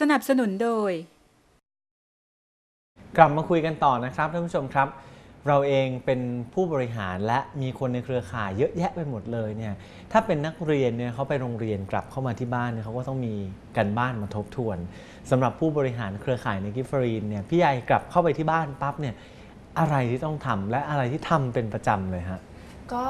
สนับสนุนโดย กลับมาคุยกันต่อนะครับท่านผู้ชมครับ เราเองเป็นผู้บริหารและมีคนในเครือข่ายเยอะแยะไปหมดเลยเนี่ยถ้าเป็นนักเรียนเนี่ยเขาไปโรงเรียนกลับเข้ามาที่บ้านเนี่ยเขาก็ต้องมีกันบ้านมาทบทวนสำหรับผู้บริหารเครือข่ายในกิฟฟรีนเนี่ยพี่ใหญ่กลับเข้าไปที่บ้านปั๊บเนี่ยอะไรที่ต้องทำและอะไรที่ทำเป็นประจำเลยฮะก็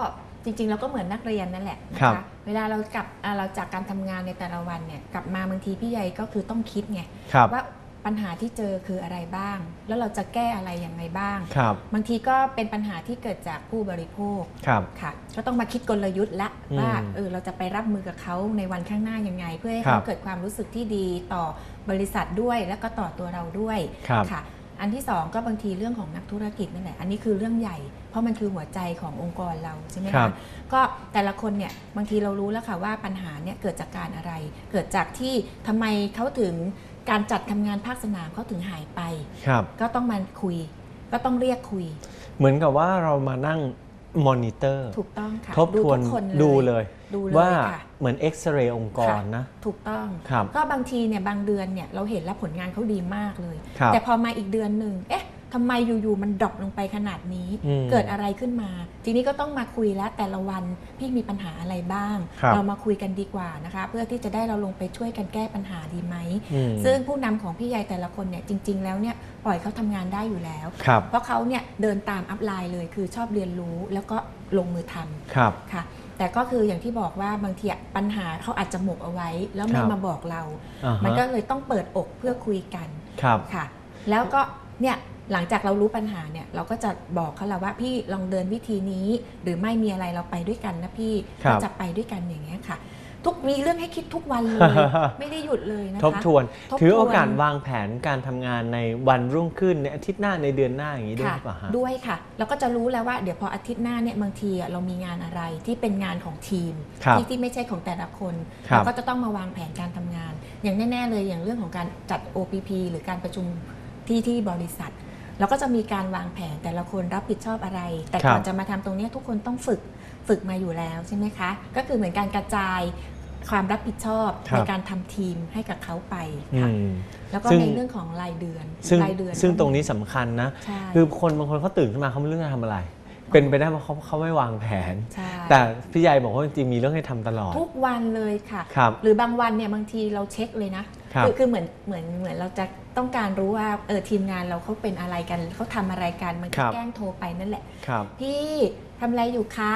จริงๆเราก็เหมือนนักเรียนนั่นแหละนะครัคะบเวลาเรากลับอ่าเราจากการทำงานในแต่ละวันเนี่ยกลับมาบางทีพี่ใหญ่ก็คือต้องคิดไงครับ ว่าปัญหาที่เจอคืออะไรบ้าง แล้วเราจะแก้อะไรยังไงบ้าง ครับ บางทีก็เป็นปัญหาที่เกิดจากผู้บริโภคครับ ค่ะ ก็ต้องมาคิดกลยุทธ์ละอืมว่าเออเราจะไปรับมือกับเขาในวันข้างหน้ายังไง เพื่อให้ครัเขาบ เกิดความรู้สึกที่ดีต่อบริษัทด้วย แล้วก็ต่อตัวเราด้วย ครับ ค่ะ อันที่สองก็บางทีเรื่องของนักธุรกิจนั่นแหละอันนี้คือเรื่องใหญ่ เพราะมันคือหัวใจขององค์กรเราใช่ไหมครัคะบก็แต่ละคนเนี่ยบางทีเรารู้แล้วค่ะว่าปัญหาเนี่ยเกิดจากการอะไร เกิดจากที่ทำไมเขาถึงการจัดทำงานภาคสนามเขาถึงหายไปครับก็ต้องมาคุย ก็ต้องเรียกคุย เหมือนกับว่าเรามานั่ง มอนิเตอร์ถูกต้องค่ะทบทวนทุกคนดูเลยดูเลยว่าค่ะเหมือนเอ็กซเรย์องค์กรนะ ถูกต้องครับก็บางทีเนี่ยบางเดือนเนี่ยเราเห็นแล้วผลงานเขาดีมากเลยครับแต่พอมาอีกเดือนหนึ่งเอ๊ะ ทำไมอยู่ๆมันดรอปลงไปขนาดนี้อืมเกิดอะไรขึ้นมา ทีนี้ก็ต้องมาคุยแล้วแต่ละวันพี่มีปัญหาอะไรบ้างครับเรามาคุยกันดีกว่านะคะ เพื่อที่จะได้เราลงไปช่วยกันแก้ปัญหาดีไหมอืมซึ่งผู้นำของพี่ใหญ่แต่ละคนเนี่ยจริง ๆ แล้วเนี่ยปล่อยเขาทำงานได้อยู่แล้วครับเพราะเขาเนี่ยเดินตามอัพไลน์เลยคือชอบเรียนรู้แล้วก็ลงมือทำครับค่ะแต่ก็คืออย่างที่บอกว่าบางทีอะปัญหาเขาอาจจะหมกเอาไว้ แล้วไม่ครับมาบอกเราอ่าฮะมันก็เลยต้องเปิดอกเพื่อคุยกันครับค่ะ แล้วก็เนี่ยหลังจากเรารู้ปัญหาเนี่ยเราก็จะบอกเขาแล้วว่าพี่ลองเดินวิธีนี้ หรือไม่มีอะไรเราไปด้วยกันนะพี่ครับ ก็จะไปด้วยกันอย่างเงี้ยค่ะ ทุกมีเรื่องให้คิดทุกวันเลย ไม่ได้หยุดเลยนะคะ ทบทวน ทบทวน ถือโอกาสวางแผนการทำงานในวันรุ่งขึ้นในอาทิตย์หน้าในเดือนหน้าอย่างนี้ด้วยหค่ะรือเปล่าฮะ ด้วยค่ะ เราก็จะรู้แล้วว่าเดี๋ยวพออาทิตย์หน้าเนี่ยบางทีอะเรามีงานอะไรที่เป็นงานของทีม ครับที่ที่ไม่ใช่ของแต่ละคนครับ เราก็จะต้องมาวางแผนการทำงาน อย่างแน่ ๆ เลยอย่างเรื่องของการจัด OPP หรือการประชุมที่ที่บริษัท เราก็จะมีการวางแผนแต่ละคนรับผิดชอบอะไร แต่ครับก่อนจะมาทำตรงเนี้ยทุกคนต้องฝึกฝึกมาอยู่แล้วใช่ไหมคะ ก็คือเหมือนการกระจายความรับผิดชอบครับในการทำทีมให้กับเขาไปอืค่ะมแล้วก็ซึ่งในเรื่องของรายเดือนซึ่งรายเดือน ซึ่งก็มีตรงนี้สำคัญนะใช่คือคนบางคนเขาตื่นขึ้นมาเขาไม่รู้จะทำอะไร เป็นไปได้ว่าเขาเขาไม่วางแผนใช่แต่พี่ใหญ่บอกว่าจริงๆมีเรื่องให้ทำตลอด ทุกวันเลยค่ะครับหรือบางวันเนี่ยบางทีเราเช็คเลยนะ ครับอคือเหมือนเหมือนเหมือนเราจะต้องการรู้ว่าเออทีมงานเราเขาเป็นอะไรกันเขาทำอะไรกันมันคก็รับแกล้งโทรไปนั่นแหละครับพี่ทำอะไรอยู่คะ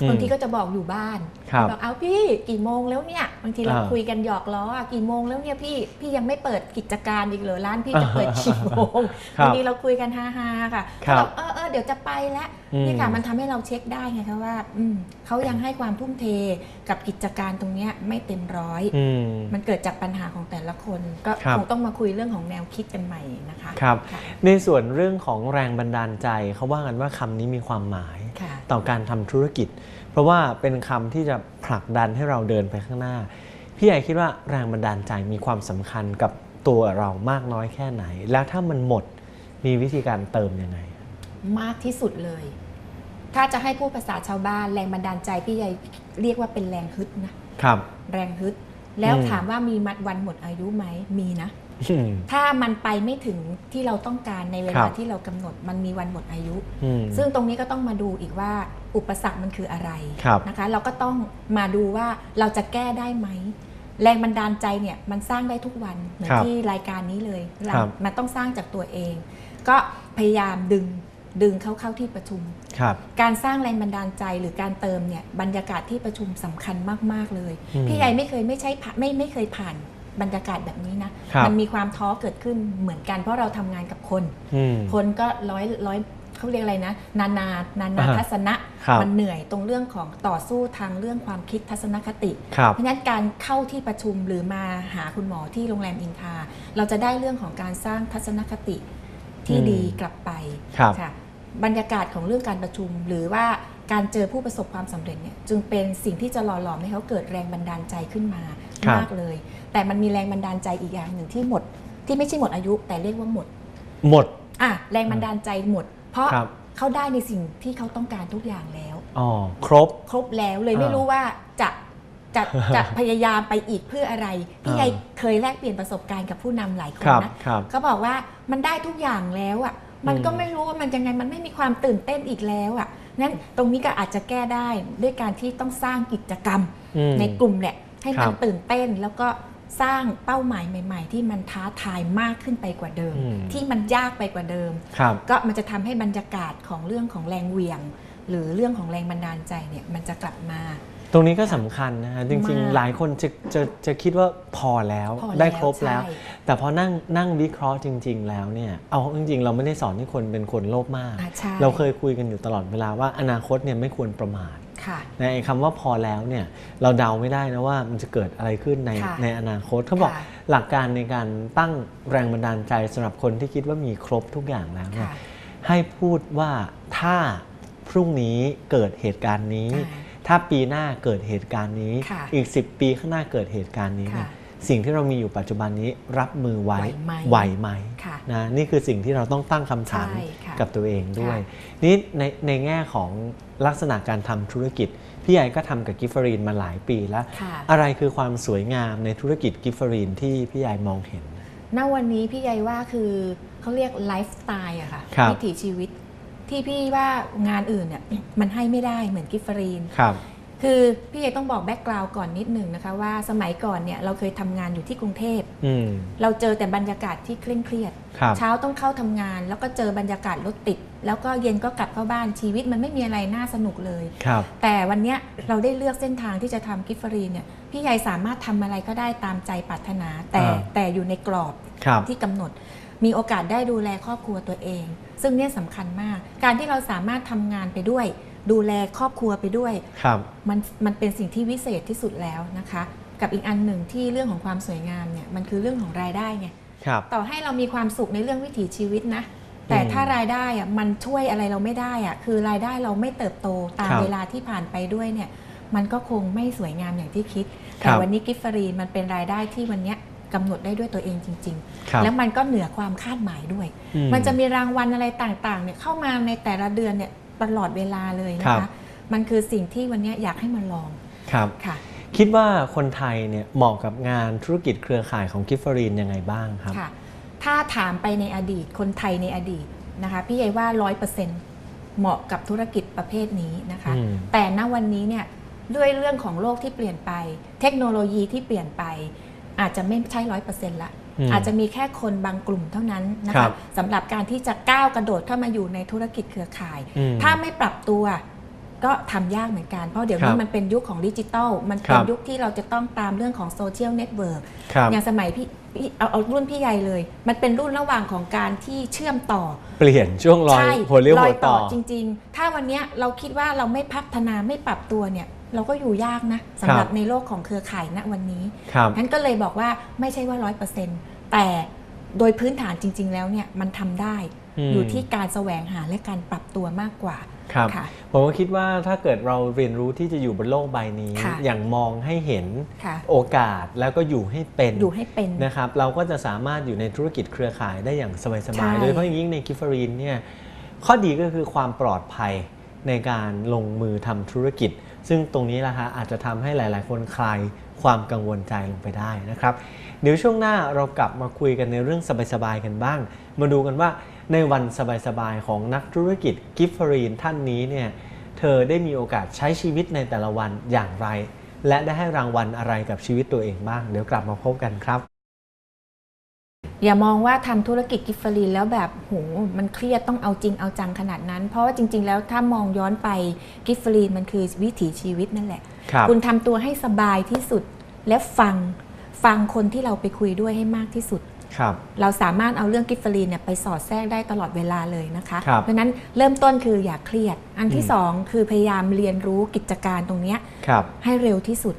อืมบางทีก็จะบอกอยู่บ้านครับบอกเอาพี่กี่โมงแล้วเนี่ยบางทีเราอ่าคุยกันหยอกล้ออะกี่โมงแล้วเนี่ยพี่พี่ยังไม่เปิดกิจการอีกเหรอร้านพี่จะเปิดกี่โมงครับบางทีเราคุยกันฮาๆค่ะครับเขาบอกเออเออเดี๋ยวจะไปแล้วอืมนี่ค่ะมันทำให้เราเช็คได้ไงคะว่าอืมเขายังให้ความทุ่มเทกับกิจการตรงเนี้ยไม่เต็มร้อยอืมมันเกิดจากปัญหาของแต่ละคน ก็ครับคงต้องมาคุยเรื่องของแนวคิดกันใหม่นะคะครับค่ะในส่วนเรื่องของแรงบันดาลใจเขาว่ากันว่าคำนี้มีความหมายค่ะต่อการทำธุรกิจเพ ราะว่าเป็นคำที่จะผลักดันให้เราเดินไปข้างหน้า พี่ใหญ่คิดว่าแรงบันดาลใจมีความสำคัญกับตัวเรามากน้อยแค่ไหน แล้วถ้ามันหมดมีวิธีการเติมยังไง มากที่สุดเลย ถ้าจะให้พูดภาษาชาวบ้านแรงบันดาลใจพี่ใหญ่เรียกว่าเป็นแรงฮึดนะครับ แรงฮึดแล้วอืมถามว่ามีมัดวันหมดอายุไหมมีนะอืม ถ้ามันไปไม่ถึงที่เราต้องการในเวครัลาบที่เรากำหนดมันมีวันหมดอายุอืมซึ่งตรงนี้ก็ต้องมาดูอีกว่าอุปสรรคมันคืออะไรครับนะคะ เราก็ต้องมาดูว่าเราจะแก้ได้ไหมแรงบันดาลใจเนี่ยมันสร้างได้ทุกวันเหมือนครับที่รายการนี้เลยเราครับมันต้องสร้างจากตัวเอง ก็พยายามดึงดึงเข้าเข้าที่ประชุมครับการสร้างแรงบันดาลใจหรือการเติมเนี่ยบรรยากาศที่ประชุมสำคัญมาก ๆ เลยอืมพี่ใหญ่ไม่เคยไม่ใช่ผ่านไม่ไม่เคยผ่าน บรรยากาศแบบนี้นะครับมันมีความท้อเกิดขึ้นเหมือนกันเพราะเราทำงานกับคนอืมคนก็ร้อยร้อยเขาเรียกอะไรนะ นานานานาอ่าทัศนะครับมันเหนื่อยตรงเรื่องของต่อสู้ทางเรื่องความคิดทัศนคติครับเพราะฉะนั้นการเข้าที่ประชุมหรือมาหาคุณหมอที่โรงแรมอินทราเราจะได้เรื่องของการสร้างทัศนคติที่อืมดีกลับไปครับค่ะบรรยากาศของเรื่องการประชุม หรือว่าการเจอผู้ประสบความสำเร็จเนี่ยจึงเป็นสิ่งที่จะหล่อหลอมให้เขาเกิดแรงบันดาลใจขึ้นมาครับมากเลย แต่มันมีแรงบันดาลใจอีกอย่างหนึ่งที่หมด ที่ไม่ใช่หมดอายุ แต่เรียกว่าหมด หมด อะแรงบันดาลใจหมด เพราะครับ เขาได้ในสิ่งที่เขาต้องการทุกอย่างแล้ว อ๋อ ครบ ครบแล้วเลยอ่าไม่รู้ว่าจะจจะจะพยายามไปอีกเพื่ออะไรพี่อ่าใหญ่เคยแลกเปลี่ยนประสบการณ์กับผู้นำหลายคนครับ นะ ครับ ก็บอกว่ามันได้ทุกอย่างแล้วอะ มันก็อืมไม่รู้ว่ามันยังไงมันไม่มีความตื่นเต้นอีกแล้วอะนั้นตรงนี้ก็อาจจะแก้ได้ด้วยการที่ต้องสร้างกิจกรรมอืมในกลุ่มแหละให้ครัมันบตื่นเต้นแล้วก็ สร้างเป้าหมายใหม่ ๆ ที่มันท้าทายมากขึ้นไปกว่าเดิมอืมที่มันยากไปกว่าเดิมครับก็มันจะทำให้บรรยากาศของเรื่องของแรงเหวี่ยง หรือเรื่องของแรงบันดาลใจเนี่ยมันจะกลับมา ตรงนี้ก็สำคัญนะฮะจริงมากๆหลายคนจะจะจะคิดว่าพอแล้วพอแล้วได้ครบแล้วใช่แต่พอนั่งนั่งวิเคราะห์จริง ๆ แล้วเนี่ยเอาจริง ๆ เราไม่ได้สอนให้คนเป็นคนโลภมากอ่าใช่เราเคยคุยกันอยู่ตลอดเวลาว่าอนาคตเนี่ยไม่ควรประมาทค่ะ ในไอ้คำว่าพอแล้วเนี่ยเราเดาไม่ได้นะว่ามันจะเกิดอะไรขึ้นในค่ะในอนาคตเขาบอกค่ะหลักการในการตั้งแรงบันดาลใจสำหรับคนที่คิดว่ามีครบทุกอย่างแล้วเนี่ยค่ะให้พูดว่าถ้าพรุ่งนี้เกิดเหตุการณ์นี้อ่าถ้าปีหน้าเกิดเหตุการณ์นี้ค่ะอีก 10 ปีข้างหน้าเกิดเหตุการณ์นี้เนี่ยค่ะ สิ่งที่เรามีอยู่ปัจจุบันนี้รับมือไว้ไหวไหมไหวไหมค่ะนะนี่คือสิ่งที่เราต้องตั้งคำถามใช่ค่ะกับตัวเองด้วยค่นี่ในในแง่ของลักษณะการทำธุรกิจ พี่ใหญ่ก็ทำกับกิฟเฟอรีนมาหลายปีแล้วค่ะอะไรคือความสวยงามในธุรกิจกิฟเฟอรีนที่พี่ใหญ่มองเห็นณวันนี้พี่ใหญ่ว่าคือเขาเรียกไลฟ์สไตล์อะค่ะครับวิถีชีวิตที่พี่ว่างานอื่นเนี่ยมันให้ไม่ได้เหมือนกิฟฟรีน ครับคือพี่ใหญ่ต้องบอกแบ็กกราวด์ก่อนนิดหนึ่งนะคะว่าสมัยก่อนเนี่ยเราเคยทำงานอยู่ที่กรุงเทพ อืม เราเจอแต่บรรยากาศที่เคร่งเครียด ครับ เช้าต้องเข้าทำงาน แล้วก็เจอบรรยากาศรถติด แล้วก็เย็นก็กลับเข้าบ้านชีวิตมันไม่มีอะไรน่าสนุกเลย ครับ แต่วันเนี้ยเราได้เลือกเส้นทางที่จะทำกิฟฟรีเนี่ยพี่ใหญ่สามารถทำอะไรก็ได้ตามใจปรารถนา แต่อ่า แต่อยู่ในกรอบครับ ที่กำหนด มีโอกาสได้ดูแลครอบครัวตัวเอง ซึ่งเนี่ยสำคัญมาก การที่เราสามารถทำงานไปด้วย ดูแลครอบครัวไปด้วย ครับมันมันเป็นสิ่งที่วิเศษที่สุดแล้วนะคะ กับอีกอันหนึ่งที่เรื่องของความสวยงามเนี่ยมันคือเรื่องของรายได้ไงครับ ต่อให้เรามีความสุขในเรื่องวิถีชีวิตนะ แต่อืมถ้ารายได้อะมันช่วยอะไรเราไม่ได้อะคือรายได้เราไม่เติบโตตามครับเวลาที่ผ่านไปด้วยเนี่ยมันก็คงไม่สวยงามอย่างที่คิดคแต่รับวันนี้กิฟฟรีนมันเป็นรายได้ที่วันเนี้ยกำหนดได้ด้วยตัวเองจริง ครับ ๆ แล้วมันก็เหนือความคาดหมายด้วย อืมันจะมีรางวัลอะไรต่างๆเนี่ยเข้ามาในแต่ละเดือนเนี่ย ตลอดเวลาเลยนะครัคะ บ มันคือสิ่งที่วันเนี้ยอยากให้มันลองครับ ค่ะ คิดว่าคนไทยเนี่ยเหมาะกับงานธุรกิจเครือข่ายของกิฟเฟอรีนยังไงบ้างครับ ค่ะ ถ้าถามไปในอดีตคนไทยในอดีตนะคะพี่ใหญ่ว่าร้อยเปอร์เซ็นต์เหมาะกับธุรกิจประเภทนี้นะคะ อืม แต่ณวันนี้เนี่ยด้วยเรื่องของโลกที่เปลี่ยนไป เทคโนโลยีที่เปลี่ยนไป อาจจะไม่ใช่ร้อยเปอร์เซ็นต์ละม อาจจะมีแค่คนบางกลุ่มเท่านั้นนะครัคะบสำหรับการที่จะก้าวกระโดดเข้ามาอยู่ในธุรกิจเครือข่าย อืมถ้าไม่ปรับตัวก็ทำยากเหมือนกัน เพราะเดี๋ยวครันี้บมันเป็นยุคของดิจิทัลมันเป็คนรับ ยุคที่เราจะต้องตามเรื่องของโซเชียลเน็ตเวิร์ก ครับ อย่างสมัยพี่พี่เอาเอารุ่นพี่ใหญ่เลย มันเป็นรุ่นระหว่างของการที่เชื่อมต่อเปลี่ยนช่วงรอยใช่หัวเลี้ยวรหัอวยต่ต่ออจริง ๆ ถ้าวันเนี้ยเราคิดว่าเราไม่พัฒนาไม่ปรับตัวเนี่ย เราก็อยู่ยากนะสำหรับครับในโลกของเครือข่ายณวันนี้ครับงั้นก็เลยบอกว่าไม่ใช่ว่าร้อยเปอร์เซ็นต์แต่โดยพื้นฐานจริง ๆ แล้วเนี่ยมันทำได้อืมอยู่ที่การแสวงหาและการปรับตัวมากกว่าครับค่ะผมก็คิดว่าถ้าเกิดเราเรียนรู้ที่จะอยู่บนโลกใบนี้ค่ะอย่างมองให้เห็นค่ะโอกาสแล้วก็อยู่ให้เป็นอยู่ให้เป็นนะครับเราก็จะสามารถอยู่ในธุรกิจเครือข่ายได้อย่างสใช่บายๆโดยเฉพาะอย่างยิ่งในกิฟเฟอรีนเนี่ยข้อดีก็คือความปลอดภัย ในการลงมือทำธุรกิจ ซึ่งตรงนี้ละฮะอาจจะทำให้หลาย ๆ คนคลายความกังวลใจลงไปได้นะครับ เดี๋ยวช่วงหน้าเรากลับมาคุยกันในเรื่องสบาย ๆ กันบ้าง มาดูกันว่าในวันสบาย ๆ ของนักธุรกิจกิฟฟรีนท่านนี้เนี่ยเธอได้มีโอกาสใช้ชีวิตในแต่ละวันอย่างไร และได้ให้รางวัลอะไรกับชีวิตตัวเองบ้าง เดี๋ยวกลับมาพบกันครับ อย่ามองว่าทำธุรกิจกิฟเฟอรีนแล้วแบบโหมันเครียดต้องเอาจริงเอาจังขนาดนั้น เพราะว่าจริง ๆ แล้วถ้ามองย้อนไปกิฟเฟอรีนมันคือวิถีชีวิตนั่นแหละครับคุณทำตัวให้สบายที่สุดและฟังฟังคนที่เราไปคุยด้วยให้มากที่สุดครับเราสามารถเอาเรื่องกิฟเฟอรีนเนี่ยไปสอดแทรกได้ตลอดเวลาเลยนะคะครับเพราะฉะนั้นเริ่มต้นคืออย่าเครียด อันที่อืมสองคือพยายามเรียนรู้กิจการตรงเนี้ยครับให้เร็วที่สุด